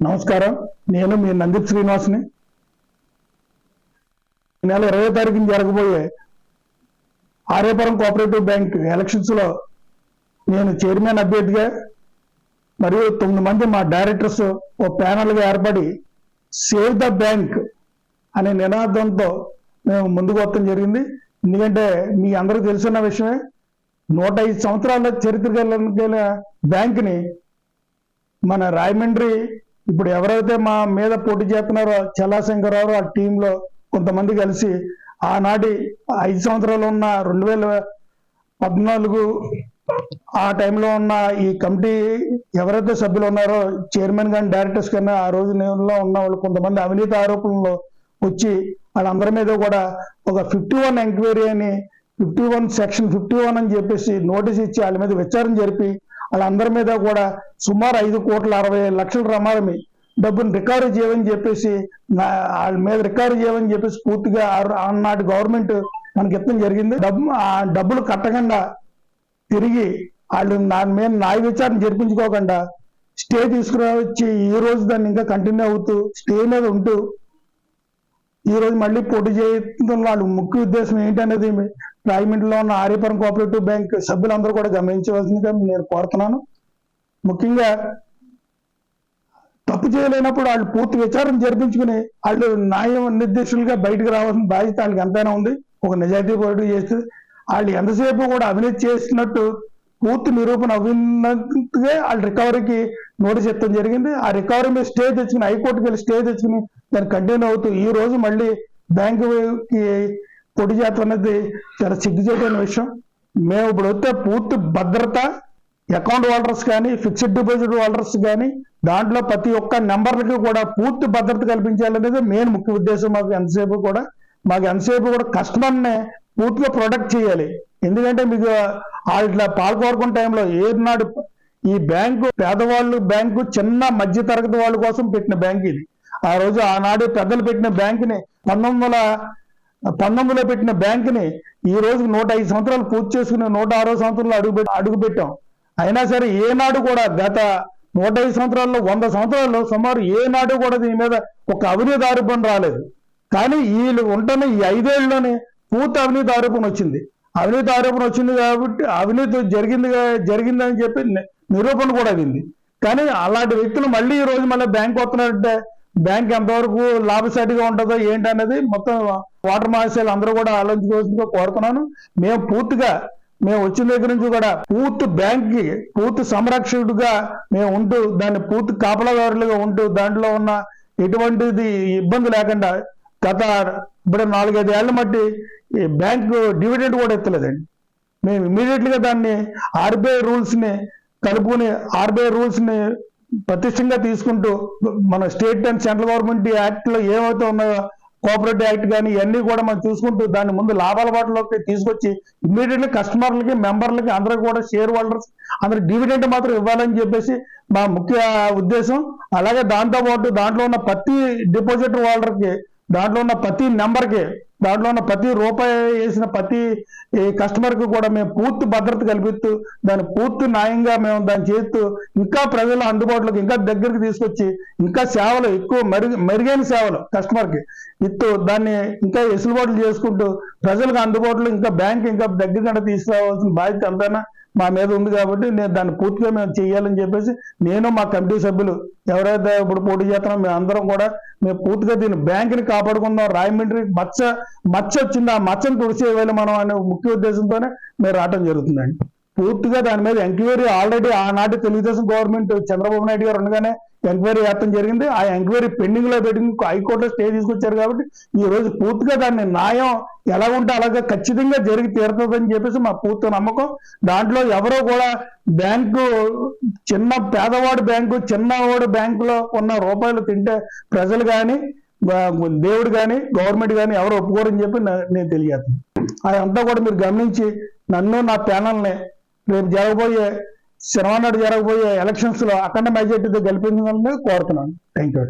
నమస్కారం. నేను మీ నందిత్ శ్రీనివాస్ని. ఈ నెల ఇరవై తారీఖున జరగబోయే ఆర్యపురం కోఆపరేటివ్ బ్యాంక్ ఎలక్షన్స్లో నేను చైర్మన్ అభ్యర్థిగా మరియు తొమ్మిది మంది మా డైరెక్టర్స్ ఓ ప్యానల్గా ఏర్పడి సేవ్ ద బ్యాంక్ అనే నినాదంతో మేము ముందుకు వస్తాం జరిగింది. ఎందుకంటే మీ అందరూ తెలుసున్న విషయమే నూట ఐదు సంవత్సరాల చరిత్ర కలిగిన బ్యాంక్ని మన రాయమండ్రి ఇప్పుడు ఎవరైతే మా మీద పోటీ చేస్తున్నారో చల్లాశంకరరావు ఆ టీంలో కొంతమంది కలిసి ఆనాటి ఐదు సంవత్సరాలు ఉన్న రెండు వేల పద్నాలుగు ఆ టైంలో ఉన్న ఈ కమిటీ ఎవరైతే సభ్యులు ఉన్నారో చైర్మన్ కానీ డైరెక్టర్స్ కానీ ఆ రోజు నేలో ఉన్న వాళ్ళు కొంతమంది అవినీతి ఆరోపణలు వచ్చి వాళ్ళందరి మీద కూడా ఒక ఫిఫ్టీ వన్ ఎంక్వైరీ అని fifty one section fifty one అని చెప్పేసి నోటీస్ ఇచ్చి వాళ్ళ మీద విచారణ జరిపి వాళ్ళందరి మీద కూడా సుమారు ఐదు కోట్ల అరవై లక్షల ప్రమాదమి. డబ్బును రికవరీ చేయమని చెప్పేసి వాళ్ళ మీద రికవరీ చేయమని చెప్పేసి పూర్తిగా ఆ- ఆనాటి గవర్నమెంట్ మనకి ఇవ్వడం జరిగింది. డబ్బు ఆ డబ్బులు కట్టకుండా తిరిగి వాళ్ళు దాని మీద న్యాయ విచారణ జరిపించుకోకుండా స్టే తీసుకురావచ్చి ఈ రోజు దాన్ని ఇంకా కంటిన్యూ అవుతూ స్టే మీద ఉంటూ ఈ రోజు మళ్ళీ పోటీ చేయడం వాళ్ళు ముఖ్య ఉద్దేశం ఏంటనేది రాజమండ్రిలో ఉన్న ఆర్యపురం కోఆపరేటివ్ బ్యాంక్ సభ్యులందరూ కూడా గమనించవలసిందిగా నేను కోరుతున్నాను. ముఖ్యంగా తప్పు చేయలేనప్పుడు వాళ్ళు పూర్తి విచారణ జరిపించుకుని వాళ్ళు న్యాయం నిర్దేశులుగా బయటకు రావాల్సిన బాధ్యత వాళ్ళకి ఎంతైనా ఉంది. ఒక నిజాయితీ పోటీ చేస్తే వాళ్ళు ఎంతసేపు కూడా అవినీతి చేసినట్టు పూర్తి నిరూపణ అవినట్టుగా వాళ్ళ రికవరీకి నోటీస్ ఇవ్వడం జరిగింది. ఆ రికవరీ మీద స్టే తెచ్చుకుని హైకోర్టుకి వెళ్ళి స్టే తెచ్చుకుని దాన్ని కంటిన్యూ అవుతూ ఈ రోజు మళ్ళీ బ్యాంకుకి పొడి చేత అనేది చాలా సిగ్గుచేటైన విషయం. మేము ఇప్పుడు వస్తే పూర్తి భద్రత అకౌంట్ హోల్డర్స్ కానీ ఫిక్స్డ్ డిపాజిట్ హోల్డర్స్ కానీ దాంట్లో ప్రతి ఒక్క నెంబర్లకి కూడా పూర్తి భద్రత కల్పించాలనేది మెయిన్ ముఖ్య ఉద్దేశం మాకు ఎంతసేపు కూడా. మాకు ఎంతసేపు కూడా కస్టమర్ని పూర్తిగా ప్రొటెక్ట్ చేయాలి. ఎందుకంటే మీకు ఇట్లా పాల్గొనుకున్న టైంలో ఏనాడు ఈ బ్యాంకు పేదవాళ్ళు బ్యాంకు చిన్న మధ్య తరగతి వాళ్ళ కోసం పెట్టిన బ్యాంక్ ఇది. ఆ రోజు ఆనాడు పెద్దలు పెట్టిన బ్యాంకుని పంతొమ్మిది వందల పంతొమ్మిదిలో పెట్టిన బ్యాంకుని ఈ రోజు నూట ఐదు సంవత్సరాలు పూర్తి చేసుకుని నూట ఆరో సంవత్సరంలో అడుగు అడుగు పెట్టాం. అయినా సరే ఏనాడు కూడా గత నూట ఐదు సంవత్సరాల్లో వంద సంవత్సరాల్లో సుమారు ఏనాడు కూడా దీని మీద ఒక అవినీతి ఆరోపణ రాలేదు. కానీ వీళ్ళు ఉంటున్న ఈ ఐదేళ్ళలోనే పూర్తి అవినీతి ఆరోపణ వచ్చింది. అవినీతి ఆరోపణ వచ్చింది కాబట్టి అవినీతి జరిగింది జరిగిందని చెప్పి నిరూపణ కూడా అయింది కానీ అలాంటి వ్యక్తులు మళ్ళీ ఈ రోజు మళ్ళీ బ్యాంక్ వస్తున్నారంటే బ్యాంక్ ఎంతవరకు లాభసాటిగా ఉంటుందో ఏంటి అనేది మొత్తం వాటర్ మహాశయాలు అందరూ కూడా ఆలోచించుకోవాల్సిందిగా కోరుతున్నాను. మేము పూర్తిగా మేము వచ్చిన దగ్గర నుంచి కూడా పూర్తి బ్యాంక్కి పూర్తి సంరక్షకుడుగా మేము ఉంటూ దాన్ని పూర్తి కాపలాదారులుగా ఉంటూ దాంట్లో ఉన్న ఎటువంటిది ఇబ్బంది లేకుండా గత ఇప్పుడు నాలుగైదు ఏళ్ళ మట్టి ఈ బ్యాంకు డివిడెండ్ కూడా ఎత్తలేదండి. మేము ఇమీడియట్లీగా దాన్ని ఆర్బీఐ రూల్స్ని కలుపుకుని ఆర్బీఐ రూల్స్ని ప్రతిష్టంగా తీసుకుంటూ మన స్టేట్ అండ్ సెంట్రల్ గవర్నమెంట్ యాక్ట్లో ఏమైతే ఉన్నాయో కోఆపరేటివ్ యాక్ట్ కానీ ఇవన్నీ కూడా మనం చూసుకుంటూ దాని ముందు లాభాల బాటలోకి తీసుకొచ్చి ఇమ్మీడియట్లీ కస్టమర్లకి మెంబర్లకి అందరూ కూడా షేర్ హోల్డర్స్ అందరికి డివిడెంట్ మాత్రం ఇవ్వాలని చెప్పేసి మా ముఖ్య ఉద్దేశం. అలాగే దాంతో పాటు దాంట్లో ఉన్న ప్రతి డిపాజిట్ హోల్డర్కి దాంట్లో ఉన్న ప్రతి నెంబర్కి దాంట్లో ఉన్న ప్రతి రూపాయి వేసిన ప్రతి ఈ కూడా మేము పూర్తి భద్రత కల్పిస్తూ దాన్ని పూర్తి న్యాయంగా మేము దాన్ని చేస్తూ ఇంకా ప్రజల అందుబాటులోకి ఇంకా దగ్గరికి తీసుకొచ్చి ఇంకా సేవలు ఎక్కువ మెరుగు మెరుగైన సేవలు కస్టమర్కి ఇస్తూ దాన్ని ఇంకా వెసులుబాట్లు చేసుకుంటూ ప్రజలకు అందుబాటులో ఇంకా బ్యాంక్ ఇంకా దగ్గరగా తీసుకురావాల్సిన బాధ్యత ఎంతైనా మా మీద ఉంది కాబట్టి నేను దాన్ని పూర్తిగా మేము చేయాలని చెప్పేసి నేను మా కమిటీ సభ్యులు ఎవరైతే ఇప్పుడు పోటీ చేస్తున్నాం మేము అందరం కూడా మేము పూర్తిగా దీన్ని బ్యాంకుని కాపాడుకుందాం. రాయమండ్రి మచ్చ మచ్చ వచ్చింది? ఆ మచ్చను తుడిచేయాలి మనం అనే ముఖ్య ఉద్దేశంతోనే మేము రావటం జరుగుతుందండి. పూర్తిగా దాని మీద ఎంక్వైరీ ఆల్రెడీ ఆనాటి తెలుగుదేశం గవర్నమెంట్ చంద్రబాబు నాయుడు గారు ఉండగానే ఎంక్వైరీ వేయటం జరిగింది. ఆ ఎంక్వైరీ పెండింగ్లో పెట్టి హైకోర్టులో స్టే తీసుకొచ్చారు కాబట్టి ఈ రోజు పూర్తిగా దాన్ని న్యాయం ఎలా ఉంటే అలాగే ఖచ్చితంగా జరిగి తీరుతుందని చెప్పేసి మా పూర్తి నమ్మకం. దాంట్లో ఎవరో కూడా బ్యాంకు చిన్న పేదవాడు బ్యాంకు చిన్నవాడు బ్యాంకులో ఉన్న రూపాయలు తింటే ప్రజలు కానీ దేవుడు కానీ గవర్నమెంట్ కానీ ఎవరు ఒప్పుకోరని చెప్పి నేను తెలియదు అదంతా కూడా మీరు గమనించి నన్ను నా ప్యానల్ని రేపు జరగబోయే శనివారం నాడు జరగబోయే ఎలక్షన్స్లో అఖండ మెజార్టీతో గెలిపించాలని కోరుతున్నాను. Thank you